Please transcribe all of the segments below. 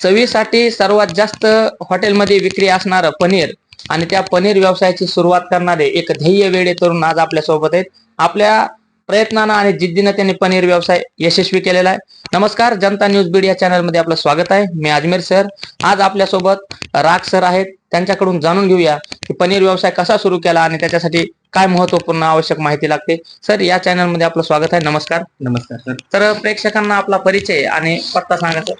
चवीसाठी सर्वात जास्त हॉटेलमध्ये विक्री असणारं पनीर. आणि त्या पनीर व्यवसायाची सुरुवात करणारे एक ध्येय वेडे तरुण आज आपल्यासोबत आहेत. आपल्या प्रयत्नानं आणि जिद्दीनं त्यांनी पनीर व्यवसाय यशस्वी केलेला आहे. नमस्कार जनता न्यूज बीड या चॅनलमध्ये आपलं स्वागत आहे. मी अजमेर सर. आज आपल्यासोबत राग सर आहेत. त्यांच्याकडून जाणून घेऊया की पनीर व्यवसाय कसा सुरू केला आणि त्याच्यासाठी काय महत्त्वपूर्ण आवश्यक माहिती लागते. सर या चॅनलमध्ये आपलं स्वागत आहे. नमस्कार. नमस्कार सर. तर प्रेक्षकांना आपला परिचय आणि पत्ता सांगा सर.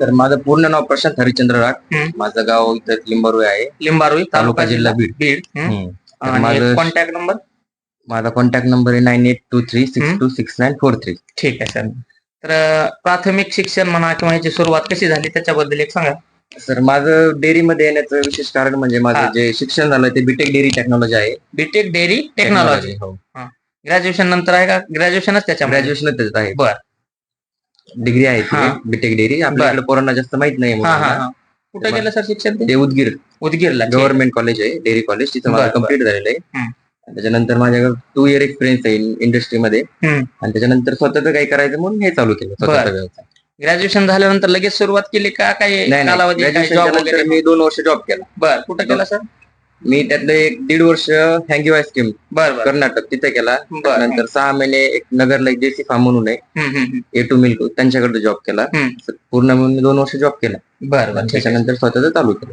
सर माझं पूर्ण नाव प्रशांत हरिचंद्र राग हम्म. माझं गाव इथं लिंबारू आहे लिंबारुई तालुका जिल्हा बीड. बीड हम्म. हम्म. तर आणि माझं कॉन्टॅक्ट नंबर माझा कॉन्टॅक्ट नंबर आहे nine eight two three six. Two six nine four three ठीक आहे सर तर अं, प्राथमिक शिक्षण म्हणा किंवा याची सुरुवात कशी झाली त्याच्याबद्दल एक सांगा सर माझं डेअरी मध्ये येण्याचं विशेष कारण म्हणजे हा. माझं जे शिक्षण झालं ते बीटेक डेअरी टेक्नॉलॉजी आहे बीटेक डेअरी टेक्नॉलॉजी हो ग्रॅज्युएशन नंतर आहे का ग्रॅज्युएशनच त्याच्यामध्ये ग्रॅज्युएशन त्याच्यात आहे बर. डिग्री आहे हा. बीटेक डेअरी आपल्याकडे पोरांना जास्त माहीत नाही हा हा मुलांना. हा. कुठे गेलं सर शिक्षण ते? ते उदगीर. उदगीरला. गव्हर्नमेंट कॉलेज आहे डेअरी कॉलेज तिथं माझं बर. कंप्लीट झालेलं आहे. हम्म. त्याच्यानंतर माझ्याकडे टू इयर एक्सपिरियन्स आहे इंडस्ट्रीमध्ये हम्म. आणि त्याच्यानंतर स्वतःच काही करायचं म्हणून हे चालू केलं स्वतःचा बर. व्यवसाय. ग्रॅज्युएशन झाल्यानंतर लगेच सुरुवात केली का? काही नाही नाही. कालावधी काय graduation जॉब झाल्यानंतर वगैरे? मी दोन वर्ष जॉब केला. बर. कुठं केला सर? मी त्यातलं एक दीड वर्ष हँगीवाय स्कीम बर बर. कर्नाटक तिथे केला. बर नंतर सहा महिने एक नगरला एक जेसी फार्म म्हणून आहे. हम्म, हम्म, हम्म. ए टू मिल्क त्यांच्याकडे जॉब केला. हम्म. पूर्ण म्हणून मी दोन वर्ष जॉब केला. बर बर. आणि ठीक आहे. त्याच्यानंतर स्वतःच चालू केलं.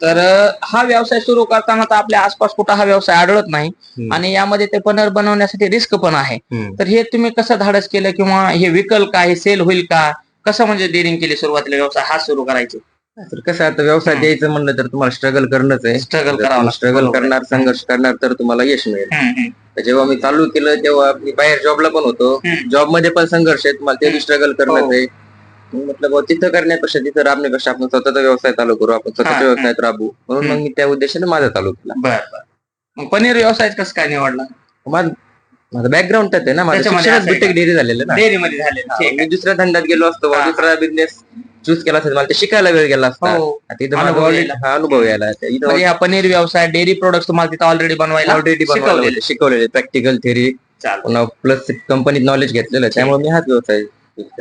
तर अं, हा व्यवसाय सुरू करताना तर आपल्या आसपास कुठं हा व्यवसाय आढळत नाही. हम्म. आणि यामध्ये ते पनीर बनवण्यासाठी रिस्क पण आहे. तर हे तुम्ही कसं धाडस केलं किंवा हे विकल का हे सेल होईल का? कसं म्हणजे डिरिंग केली सुरुवातीला व्यवसाय? हा सुरू करायचे. तर कसं आता व्यवसाय. द्यायचं म्हणलं तर तुम्हाला स्ट्रगल करणंच आहे स्ट्रगल करावं. स्ट्रगल. करणार संघर्ष करणार तर तुम्हाला यश मिळेल. तर जेव्हा मी चालू केलं तेव्हा मी बाहेर जॉबला पण होतो. जॉबमध्ये पण संघर्ष आहे तुम्हाला ते. स्ट्रगल करणंच हो. आहे म्हटलं तिथं करण्यापेक्षा तिथं राबण्यापेक्षा आपण स्वतःचा व्यवसाय चालू करू आपण स्वतःच्या. व्यवसायात राबू म्हणून मग मी त्या उद्देशाने माझा चालू केला मग पनीर व्यवसाय कसं काय निवडला माझं माझं बॅकग्राऊंड त्यात आहे ना माझं त्याच्यामध्ये शिक्षणच असं आहे बीटेक डेअरी झालेलं ना डेअरी मध्ये झाले हा, ठीक मी दुसऱ्या धंद्यात गेलो असतो. दुसरा बिझनेस चूज केला असता मला ते शिकायला वेळ गेला असता हो आता इथं माझा अनुभव already- यायला. हा अनुभव यायला आता इथं म्हणजे हा पनीर व्यवसाय डेअरी प्रोडक्ट तुम्हाला तिथं ऑलरेडी बनवायला ऑलरेडी शिकवलेले. शिकवलेले प्रॅक्टिकल चालेल. पुन्हा प्लस कंपनीत नॉलेज घेतलेलं आहे. त्यामुळे मी हाच व्यवसाय केला.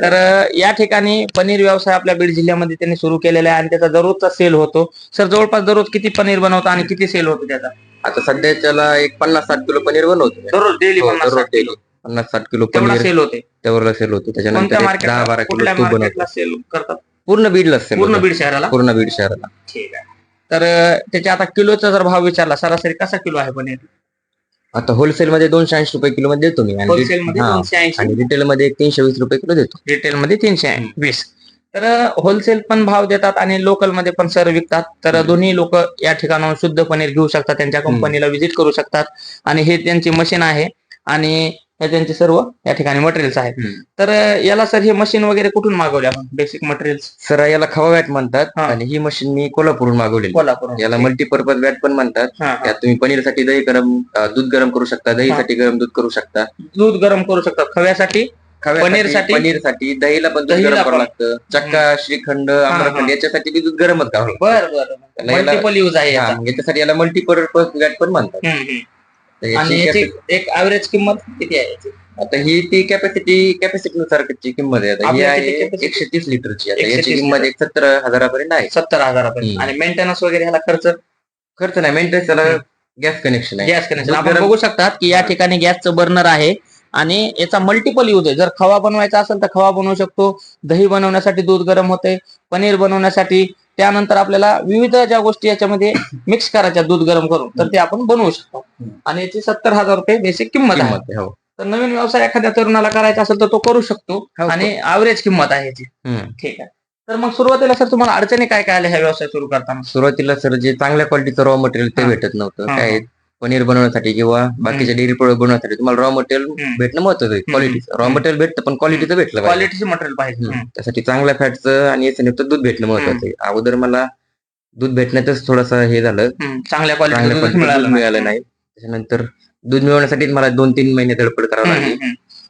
तर अं, या ठिकाणी पनीर व्यवसाय आपल्या बीड जिल्ह्यामध्ये त्यांनी सुरू केलेला आहे आणि त्याचा दररोजचा सेल होतो सर जवळपास दररोज किती पनीर बनवतो आणि किती सेल होतो त्याचा आता सध्याच्याला एक पन्नास साठ किलो पनीर बनवतो मी. दररोज डेली हो, दररोज daily. पन्नास साठ किलो तेवढा पनीर सेल होते त्यावर सेल होतो कोणत्या त्याच्यानंतर एक दहा मार्केटला बारा किलो कुठल्या तूप बनवतो मार्केटला सेल करतात पूर्ण बीडला सेल पूर्ण. बीड शहराला? पूर्ण बीड शहराला. ठीक आहे. तर त्याच्या आता किलोचा जर भाव विचारला सरासरी कसा किलो आहे पनीर? आता होलसेल मध्ये दोनशे ऐंशी रुपये किलो मध्ये देतो मी. आणि होलसेल मध्ये हा. दोनशे ऐंशी. आणि रिटेल मध्ये तीनशे वीस रुपये किलो देतो. रिटेल मध्ये तीनशे वीस. तर होलसेल पण भाव देतात आणि लोकलमध्ये पण सर विकतात. तर. दोन्ही लोक या ठिकाणाहून शुद्ध पनीर घेऊ शकतात त्यांच्या. कंपनीला व्हिजिट करू शकतात. आणि हे त्यांची मशीन आहे. आणि हे त्यांचे सर्व या ठिकाणी मटेरियल्स आहेत. तर याला सर हे मशीन वगैरे कुठून मागवले आपण? बेसिक मटेरियल्स सर याला खवा वॅट म्हणतात हा. आणि ही मशीन मी कोल्हापूरून मागवलेली. कोल्हापूर याला मल्टीपर्पज वॅट पण म्हणतात. यात तुम्ही पनीरसाठी दही गरम अं, दूध गरम करू शकता दहीसाठी गरम दूध करू शकता. दूध गरम करू शकतात खव्यासाठी? खव्यासाठी, पनीरसाठी? पनीरसाठी. दहीला पण दूध दहीला गरम करावं. लागतं. चक्का श्रीखंड आम्रखंड याच्यासाठी बी दूध गरमच करावं लागतं. बर बर. त्याला याला- मल्टिपल यूज आहे याचा. याच्यासाठी याला मल्टीपर्पज वॅट पण म्हणतात. हम्म, हम्म. आणि याची एक ऍव्हरेज किंमत किती आहे याची? आता ही ती कॅपॅसिटी कॅपॅसिटी नुसार ची किंमत आहे? आता ही आपल्या आहे capacity? एकशे तीस लिटरची. आता 130 याची किंमत एक सत्तर हजारापर्यंत आहे. सत्तर हजारापर्यंत. हम्म. आणि मेंटेनन्स वगैरे ह्याला खर्च? खर्च नाही. मेंटेनन्स त्याला गॅस कनेक्शन आहे. गॅस कनेक्शन आपण गरम- बघू शकतात की या ठिकाणी गॅसचं बर्नर आहे आणि याचा मल्टिपल यूज आहे. जर खवा बनवायचा असेल तर खवा बनवू शकतो. दही बनवण्यासाठी दूध गरम होते. पनीर बनवण्यासाठी त्यानंतर आपल्याला विविध ज्या गोष्टी याच्यामध्ये मिक्स करायच्या दूध गरम करून तर ते आपण बनवू शकतो. आणि याची सत्तर हजार रुपये बेसिक किंमत आहे हो तर नवीन व्यवसाय एखाद्या तरुणाला करायचा असेल तर तो करू शकतो हो, आणि ऍव्हरेज किंमत आहे याची. ठीक आहे तर मग सुरुवातीला सर तुम्हाला अडचणी काय काय आल्या ह्या व्यवसाय सुरू करताना सुरुवातीला सर जे चांगल्या क्वालिटीचं रॉ मटेरियल ते. भेटत नव्हतं काय. पनीर बनवण्यासाठी किंवा बाकीच्या डेअरी प्रोडक्ट बनवण्यासाठी तुम्हाला रॉ मटेरियल. भेटणं महत्वाचं आहे. Quality raw. मटेरियल भेटतं पण क्वालिटीचं भेटलं पाहिजे. क्वालिटीचे मटेरियल पाहिजे. त्यासाठी चांगल्या फॅटचं आणि एसएनएफचं दूध भेटणं महत्वाचं आहे. अगोदर मला दूध भेटण्यातच थोडंसं हे झालं. चांगल्या क्वालिटी मिळालं नाही. त्याच्यानंतर दूध मिळवण्यासाठी मला दोन तीन महिने धडपड करावं लागली.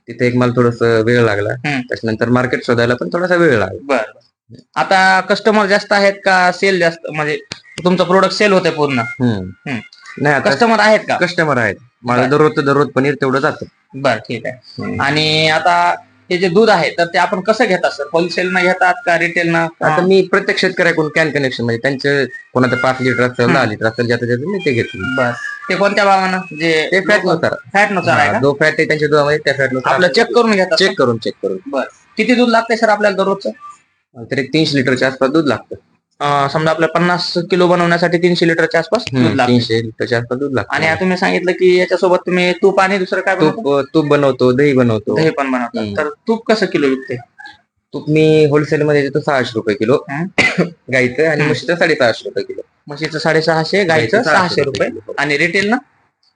तिथे एक मला थोडस वेळ लागला. त्याच्यानंतर मार्केट शोधायला पण थोडासा वेळ लागला. आता कस्टमर जास्त आहेत का सेल जास्त? म्हणजे तुमचं प्रोडक्ट सेल होते पूर्ण. नाही आता कस्टमर आहेत का? कस्टमर आहेत. माझं बर. दररोज दररोज पनीर तेवढं जातं. बर ठीक आहे. आणि आता हे जे दूध आहे तर ते आपण कसं घेतात सर? होलसेल न घेतात का रिटेल न? आता मी प्रत्येक शेतकऱ्याकडून कॅन कनेक्शन म्हणजे त्यांचे कोणाचं पाच लिटर असेल दहा लिटर असेल ज्याचं ज्याचं मी ते घेतलं बस ते कोणत्या भावानं? जे ते फॅटनुसार. फॅटनुसार आहे का? जो फॅट आहे त्यांच्या दुधामध्ये त्या फॅटनुसार. आपलं चेक करून घेतात चेक करून चेक करून. बस किती दूध लागते सर आपल्याला दररोजचं? तर तीनशे लिटरच्या आसपास दूध लागतं. समजा आपल्या पन्नास किलो बनवण्यासाठी तीनशे लिटरच्या आसपास दूध हम्म, लागते. तीनशे लिटरच्या आसपास दूध लागतं. आणि आता तुम्ही सांगितलं की याच्यासोबत तुम्ही तूप आणि दुसरं काय बनवता? तूप तूप बनवतो दही बनवतो. दही पण बनवतात हम्म. तर तूप कसं किलो विकते? तूप मी होलसेल मध्ये देतो सहाशे रुपये किलो. गाईचं आणि. म्हशीचं साडेसहाशे रुपये किलो. म्हशीचं साडेसहाशे गाईचं सहाशे रुपये. आणि रिटेल ना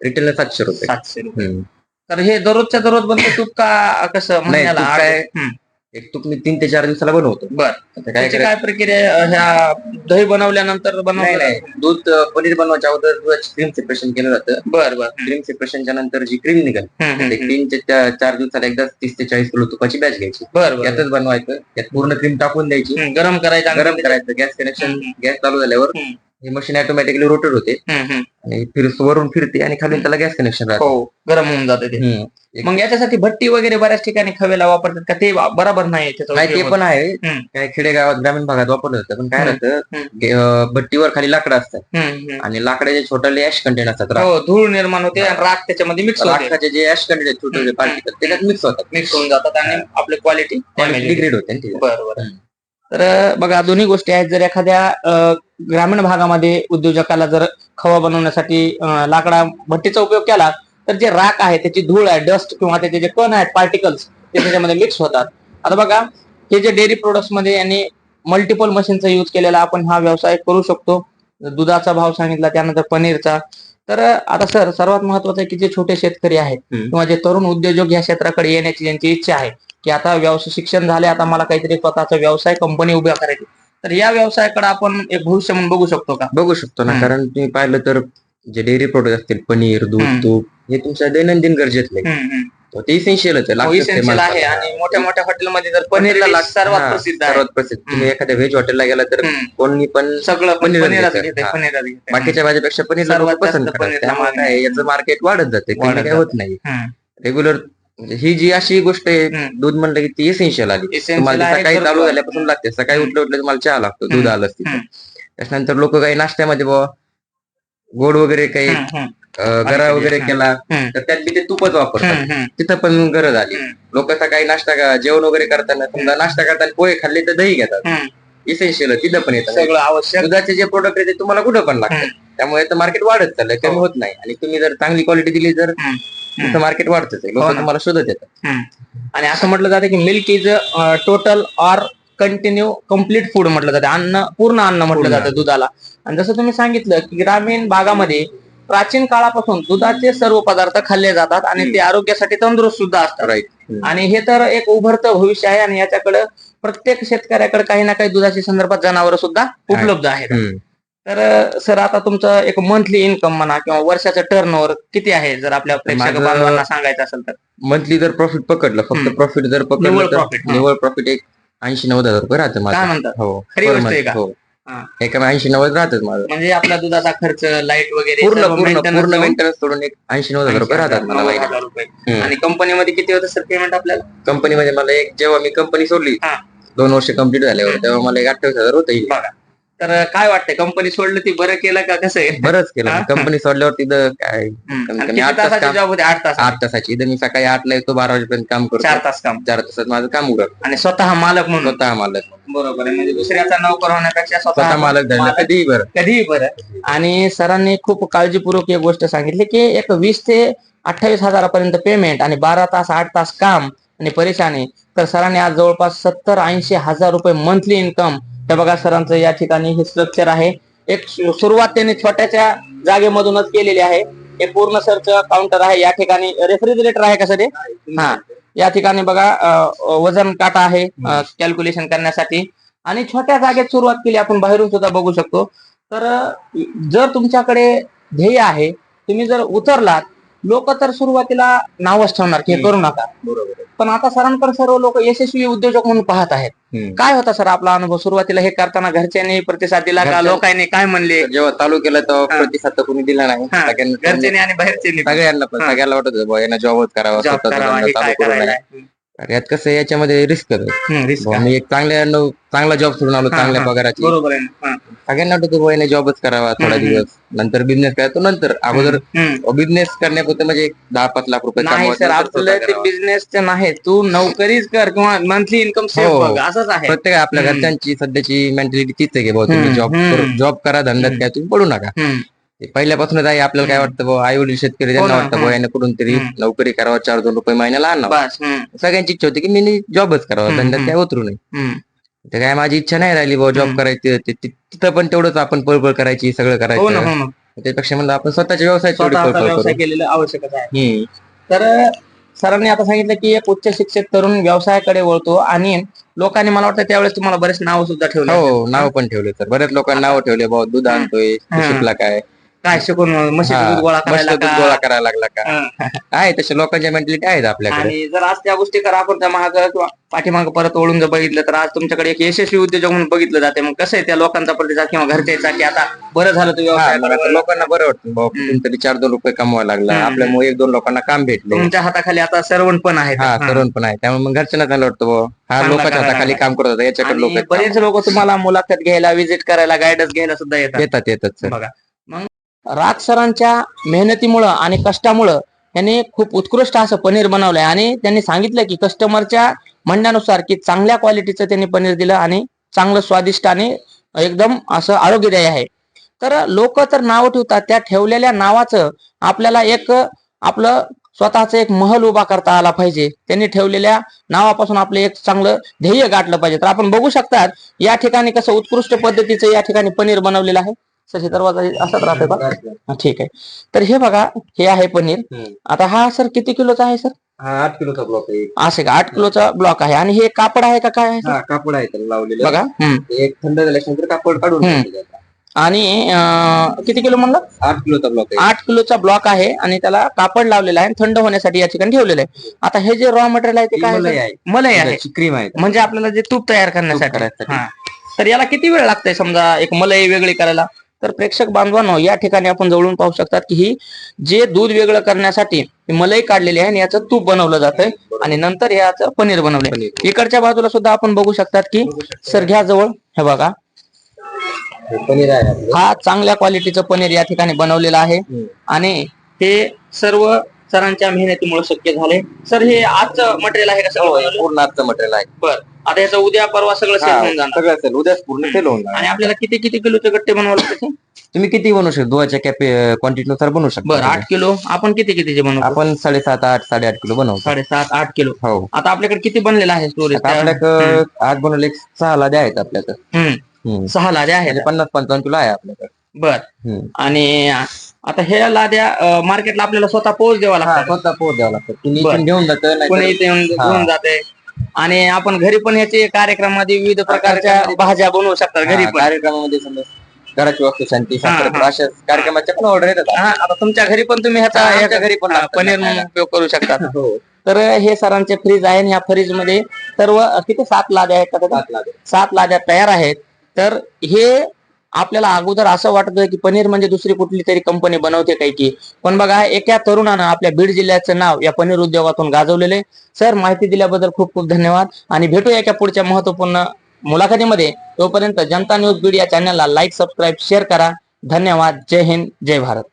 रिटेलला सातशे रुपये. सातशे रुपये. हम्म. तर हे दररोजच्या दररोज बनते तूप का कसं महिन्याला तूप आठ- काय- हम्म, एक तूप मी तीन ते चार दिवसाला बनवतो. बर. आता काय त्याची करायचं? काय प्रक्रिया आहे? ह्या दही बनवल्यानंतर नाही बनवलं नाही दूध अं, पनीर बनवायच्या अगोदर दुधाची क्रीम सेपरेशन केलं जातं. बर बर. क्रीम सेपरेशनच्या नंतर जी क्रीम निघाल हम्म, हम्म, ते हम्म. चार दिवसाला एकदा तीस ते चाळीस किलो तुपाची बॅच घ्यायची. बर बर. यातच बनवायचं. त्यात पूर्ण क्रीम टाकून द्यायची. हम्म, गरम करायचं आणि गरम करायचं. गॅस कनेक्शन हम्म. गॅस चालू झाल्यावर हम्म. हे मशीन ऑटोमॅटिकली रोटेट होते हम्म. आणि फिर वरून फिरते आणि खालून त्याला गॅस कनेक्शन राहतं हो गरम होऊन जाते ते हम्म. एक- मग याच्यासाठी भट्टी वगैरे बऱ्याच ठिकाणी खवेला वापरतात का ते बरोबर नाही त्याचा नाही ते उपयोग पण आहे हम्म. काय खेडेगावात ग्रामीण भागात वापरलं जातं पण काय हम्म. राहतं गे- अं, भट्टीवर खाली लाकडं असतात होत. हम्म, हम्म. आणि लाकडाचे छोटे ऍश कंटेन असतात राख- हो धूळ निर्माण होते आणि राख त्याच्यामध्ये मिक्स होते राखाचे जे ऍश कंटेन छोटे हम्म. पार्टिकल त्याच्यात मिक्स होतात मिक्स होऊन जातात आणि आपली क्वालिटी डिग्रेड होते ना त्याच्यात. बरोबर हम्म. तर बघा दोन्ही गोष्टी आहेत जर एखाद्या अं, ग्रामीण भागामध्ये उद्योजकाला जर खवा बनवण्यासाठी लाकडा भट्टीचा उपयोग केला तर जे राख आहे त्याची धूळ आहे डस्ट किंवा त्याचे जे कण आहेत पार्टिकल्स ते त्याच्यामध्ये मिक्स होतात. आता बघा हे जे डेअरी प्रोडक्ट्समध्ये यांनी मल्टिपल मशीनचा यूज केलेला आपण हा व्यवसाय करू शकतो. दुधाचा भाव सांगितला त्यानंतर पनीरचा. तर आता सर सर्वात महत्वाचं आहे की जे छोटे शेतकरी आहेत. किंवा जे तरुण उद्योजक या क्षेत्राकडे येण्याची ज्यांची इच्छा आहे की आता व्यवसाय शिक्षण झाले आता मला काहीतरी स्वतःचा व्यवसाय कंपनी उभ्या करायची. तर या व्यवसायाकडे आपण एक भविष्य म्हणून बघू शकतो का बघू शकतो ना हम्म. कारण तुम्ही पाहिलं तर जे डेअरी प्रोडक्ट असतील पनीर दूध. तूप हे तुमच्या दैनंदिन गरजेतले तो ते इसेन्शियलच आहे लागतंच ते इसेन्शियल आहे माणसाला. आणि मोठ्या मोठ्या हॉटेलमध्ये तर पनीर सर्वात हा, प्रसिद्ध आहे सर्वात प्रसिद्ध तुम्ही हम्म. एखाद्या व्हेज हॉटेलला गेला तर हम्म. कोणी पण सगळं पनीरच पनीरच घेतं. घेते हा. पनीरच घेते बाकीच्या भाजीपेक्षा पनीर सर्वात लोकं पसंत जास्त करतात पनीरला त्यामुळे मागणी काय याचं मार्केट वाढत जाते कमी वाढत काय होत नाही. रेग्युलर म्हणजे ही जी अशी गोष्ट आहे. दूध म्हणलं की ती इसेन्शियल आली Essential तुम्हाला आहे, सकाळी चालू. झाल्यापासून लागते सकाळी. उठलं उठलं तुम्हाला चहा लागतो दूध. आलं हम्म. त्याच्यानंतर लोक काही नाश्त्यामध्ये बुवा गोड वगैरे काही हम्म, हम्म, अं, गरा वगैरे. केला हम्म. तर त्यात बी ते तुपच वापरतात हम्म, हम्म. तिथं पण गरज आली हम्म. लोक सकाळी नाश्ता का- जेवण वगैरे करताना समजा नाश्ता करताना पोहे खाल्ले तर दही घेतात हम्म. इसेन्शियल तिथं पण येतात सगळं आवश्यक दुधाचे जे प्रोडक्ट आहे ते तुम्हाला कुठं पण लागतात. त्यामुळे तर मार्केट वाढत चाललंय कमी हो. होत नाही आणि तुम्ही जर चांगली क्वालिटी दिली तर हम्म. तिथं मार्केट वाढतच आहे. लोक हो. तुम्हाला शोधत येतात. आणि असं म्हटलं जातं की milk is total or continue complete food म्हटलं जातं. अन्न पूर्ण अन्न म्हटलं जातं दुधाला. आणि जसं तुम्ही सांगितलं की ग्रामीण भागामध्ये प्राचीन काळापासून दुधाचे सर्व पदार्थ खाल्ले जातात आणि. ते आरोग्यासाठी तंदुरुस्त सुद्धा असतात. आणि हे तर एक उभरतं भविष्य आहे आणि याच्याकडे प्रत्येक शेतकऱ्याकडे काही ना काही दुधाच्या संदर्भात जनावर सुद्धा उपलब्ध आहेत. तर सर आता तुमचं एक मंथली इन्कम म्हणा किंवा वर्षाचं टर्न किती आहे जर आपल्या प्रेक्षक माझं- बांधवांना सांगायचं असेल तर मंथली जर प्रॉफिट पकडलं हम्म. फक्त प्रॉफिट जर निव्वळ पकडलं तर profit, हा. निव्वळ प्रॉफिट एक ऐंशी नव्वद हजार रुपये राहतं काय माझं म्हणतात हो खरी per गोष्ट आहे month, का? हो हा. एका ऐंशी नव्वद राहतच माझं म्हणजे आपला दुधाचा खर्च लाइट वगैरे पूर्ण सर्व पूर्ण maintenance पूर्ण जाऊन मेंटेनन्स सोडून एक ऐंशी नव्वद हजार रुपये राहतात मला 90 हजार रुपये हम्म. आणि कंपनीमध्ये किती होतं सर पेमेंट आपल्याला कंपनीमध्ये मला एक जेव्हा मी कंपनी सोडली हा. दोन वर्ष कंप्लीट झाल्यावर तेव्हा मला एक अठ्ठावीस हजार होतं बघा तर काय वाटतंय? कंपनी सोडलं ती बरं केलं का कसं आहे? बरंच केलं? कंपनी सोडल्यावर तिथं काय. कमी आठ तास काम- जॉब होते? आठ तास आठ तासाची. इथं मी सकाळी आठला येतो बारा वाजेपर्यंत काम करतो. चार तास काम. चार तासात माझं काम उरत आणि स्वतः मालक म्हणून? स्वतः मालक. बरोबर आहे. म्हणजे दुसऱ्याचा नोकर होण्यापेक्षा स्वतः स्वतः मालक. धरलं कधीही बरं. कधीही बरं. आणि सरांनी खूप काळजीपूर्वक एक गोष्ट सांगितली की एक वीस ते अठ्ठावीस हजारापर्यंत पेमेंट आणि बारा तास आठ तास काम आणि परेशानी. तर सरांनी आज जवळपास सत्तर ऐंशी हजार रुपये मंथली इन्कम हे बघा सरांचं या ठिकाणी हे स्ट्रक्चर आहे. एक सुरुवात त्यांनी छोट्याच्या जागेमधूनच केलेली आहे. हे पूर्ण सरचं काउंटर आहे. या ठिकाणी रेफ्रिजरेटर आहे का सर हा? या ठिकाणी बघा वजन काटा आहे कॅल्क्युलेशन करण्यासाठी. आणि छोट्या जागेत सुरुवात केली आपण बाहेरून सुद्धा बघू शकतो. तर जर तुमच्याकडे ध्येय आहे तुम्ही जर उतरलात लोक तर सुरुवातीला नावच ठेवणार की हे करू नका बरोबर पण आता सरांकडे सर्व लोक यशस्वी उद्योजक म्हणून पाहत आहेत काय होता सर आपला अनुभव सुरुवातीला हे करताना घरच्यांनी प्रतिसाद दिला का घरच्या- लोकांनी काय म्हणले जेव्हा चालू केलं तेव्हा. प्रतिसाद तर कोणी दिला नाही हा, सगळ्यांना घरच्यांनी आणि बाहेरच्यांनी. सगळ्यांना पण हा. सगळ्यांना वाटत होतं बुवा, यानं जॉबच करावा जॉब स्वतःचा करावा धंदा हे चालू काय करू करायला नये. तर यात कसं आहे, याच्यामध्ये रिस्क हम्म, risk आहे. मी एक चांगल्या चांगला जॉब सोडून आलो हा, चांगल्या हा. पगाराची बरोबर आहे ना. हा. सगळ्यांना वाटतं वयाने जॉबच करावा थोडा दिवस नंतर बिझनेस करायचो नंतर अगोदर. बिझनेस करण्यापुरतं म्हणजे दहा पाच लाख रुपये नाही सर आपलं ते करावा. बिझनेस नाही तू नोकरीच कर किंवा मंथली इन्कम सेव्ह हो. बघ असंच आहे प्रत्येक आपल्या. घरच्यांची सध्याची मेंटॅलिटी तीच आहे की बाबा हम्म, तुम्ही जॉब. जॉब करा धंद्यात. काय तुम्ही पडू नका पहिल्यापासूनच आहे आपल्याला काय. वाटतं बाबा आई वडील शेतकरी हो त्यांना ना, वाटतं. बाबा याने कुठून तरी. नोकरी करावा चार दोन रुपये महिन्याला आणावा सगळ्यांची इच्छा होती की मी जॉबच करावा धंद्यात. काय उतरू नये. ते काय माझी इच्छा नाही राहिली बाबा जॉब हम्म. करायची. ते- ते- तिथं पण तेवढंच आपण पळपळ करायची सगळं हो ना करायचं. हो ना. त्यापेक्षा म्हणलं आपण स्वतःच्या व्यवसाय स्वतःचा व्यवसाय केलेला आवश्यकच आहे. हम्म. तर सरांनी आता सांगितलं की एक उच्च शिक्षित तरुण व्यवसायाकडे वळतो आणि लोकांनी मला वाटतं त्यावेळेस तुम्हाला बरेच नाव सुद्धा ठेवले हो नाव पण ठेवले तर. बऱ्याच लोकांना नाव ठेवले बाबा दूध. आणतोय हम्म. शिकला काय. काय शिकून म्हशी हा, दूध गोळा करायला का? गोळा करायला लागला का हा. आहे तसे लोकांच्या मेंटॅलिटी आहेत आपल्याकडे आणि जर आज त्या गोष्टी करा आपण त्या माग किंवा पाठीमाग परत ओढून जर बघितलं तर आज तुमच्याकडे एक यशस्वी उद्योजक म्हणून बघितलं जाते मग कसं आहे त्या लोकांचा प्रतिसाद किंवा घरच्याचा की आता बरं झालं तू हा, व्यवसाय मग आता करायला. लोकांना बरं वाटतं बाबा. कुठून तरी चार दोन रुपये कमवायला लागला. आपल्यामुळे एक दोन लोकांना काम भेटले तुमच्या हाताखाली आता सर्वण पण आहेत हा. तरुण पण आहे त्यामुळे मग घरच्यांना चांगलं वाटतं बाबा हा लोकांच्या हाताखाली. काम करत होता याच्याकडे लोक बरेच लोक तुम्हाला मुलाखत घ्यायला विजिट करायला गायडन्स घ्यायला सुद्धा येतात येतात येतात सर बघा मग राज सरांच्या मेहनतीमुळं आणि कष्टामुळं त्यांनी खूप उत्कृष्ट असं पनीर बनवलंय. आणि त्यांनी सांगितलं की कस्टमरच्या म्हणण्यानुसार की चांगल्या क्वालिटीचं त्यांनी पनीर दिलं आणि चांगलं स्वादिष्ट आणि एकदम असं आरोग्यदायी आहे. तर लोक तर नाव ठेवतात त्या ठेवलेल्या नावाचं आपल्याला एक आपलं स्वतःचं एक महल उभा करता आला पाहिजे. त्यांनी ठेवलेल्या नावापासून आपलं एक चांगलं ध्येय गाठलं पाहिजे. तर आपण बघू शकतात या ठिकाणी कसं उत्कृष्ट पद्धतीचं या ठिकाणी पनीर बनवलेलं आहे. सर हे दरवाजा असाच राहतोय का हा, ठीक आहे. तर हे बघा हे आहे पनीर. आता हा सर किती किलोचा आहे सर? हा आठ किलोचा ब्लॉक आहे असे का आठ किलोचा ब्लॉक आहे. आणि हे कापड आहे का काय आहे कापड आहे त्याला लावलेलं. बघा. एक थंड झाल्यानंतर कापड काढून. आणि किती किलो म्हणलं? आठ किलोचा ब्लॉक आहे. आठ किलोचा ब्लॉक आहे आणि त्याला कापड लावलेला आहे थंड होण्यासाठी या ठिकाणी ठेवलेलं आहे. आता हे जे रॉ मटेरियल आहे ते काय आहे, मलाई? आहे. क्रीम आहे. म्हणजे आपल्याला जे तूप तयार करण्यासाठी. तर याला किती वेळ लागतंय समजा एक मलाई वेगळी करायला? तर प्रेक्षक बांधवांनो या ठिकाणी आपण जवळून पाहू शकतात की ही जे दूध वेगळं करण्यासाठी मलाई काढलेली आहे आणि याचं तूप बनवलं जातंय आणि नंतर याचं पनीर बनवलंय पनीर. इकडच्या बाजूला सुद्धा आपण बघू शकतात की सरघ्या जवळ हे बघा हे पनीर आहे. हा चांगल्या क्वालिटीचं पनीर या ठिकाणी बनवलेलं आहे. आणि हे सर्व सरांच्या मेहनतीमुळे शक्य झाले. सर हे आजचं मटेरियल आहे का हो, सगळं बनवलं? पूर्ण आजचं मटेरियल आहे. बर. आता याचं उद्या परवा सगळं सेल होऊन जाणार. सगळं असेल उद्याच पूर्ण सेल होऊन जाणार. आणि आपल्याला किती किती किलोचे गट्टे बनवावे लागते तुम्ही किती बनवू शकता? दुधाच्या कॅपे क्वांटिटी नुसार बनवू शकता बरं आठ किलो. आपण किती कितीचे बनवतो आपण साडेसात आठ साडेआठ किलो बनवतो. साडेसात आठ किलो. हो. आता आपल्याकडे किती बनलेला आहे स्टोरेज आपल्याकडं आठ बनवले सहा लाद्या आहेत आपल्याकडे. सहा लाद्या आहेत. म्हणजे पन्नास पंचावन्न किलो आहे आपल्याकडे. बर. आणि आता हे लाद्या मार्केटला आपल्याला स्वतः पोच द्यावा लागतात. स्वतः पोहोच द्यावा लागतो तुम्ही बरं. इथून घेऊन जातं कोणी नाही इथे येऊन. घेऊन जाते. आणि आपण घरी पण याचे कार्यक्रमामध्ये विविध प्रकारच्या भाज्या बनवू शकतात घरी पण. कार्यक्रमामध्ये समजा घराची वस्तू शांती अशा कार्यक्रमाच्या पण ऑर्डर येतात. आता तुमच्या घरी पण तुम्ही ह्याचा हा, आमच्या ह्याचा- घरी पण लागतात. पनीर. उपयोग करू शकता हो. तर हे सरांचे फ्रीज आहे ह्या फ्रीजमध्ये सर्व किती सात लाद्या आहेत. सात लाद्या तयार आहेत. तर हे आपल्याला अगोदर असं वाटत की पनीर म्हणजे दुसरी कुठली तरी कंपनी बनवते काही की पण बघा एका तरुणानं आपल्या बीड जिल्ह्याचं नाव या पनीर उद्योगातून गाजवलेले सर माहिती दिल्याबद्दल खूप खूप धन्यवाद. आणि भेटूया एका पुढच्या महत्त्वपूर्ण मुलाखतीमध्ये. तोपर्यंत जनता न्यूज बीड या चॅनलला लाईक सबस्क्राईब शेअर करा. धन्यवाद. जय हिंद. जय भारत.